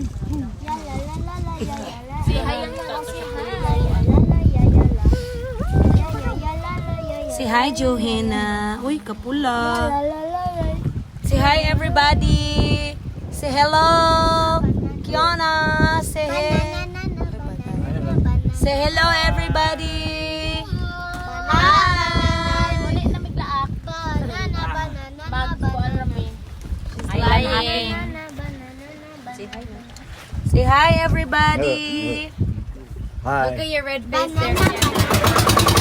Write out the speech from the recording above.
Si si Si hi, Johanna. Uy, kapula. Say hi, everybody. Say hello. Kiana. Say hey. Say hello, everybody. Hi. Muli na miglaak. Banana, banana, Magkuan rami. She's lying. Say hi, everybody. Hi. Look at your red face there.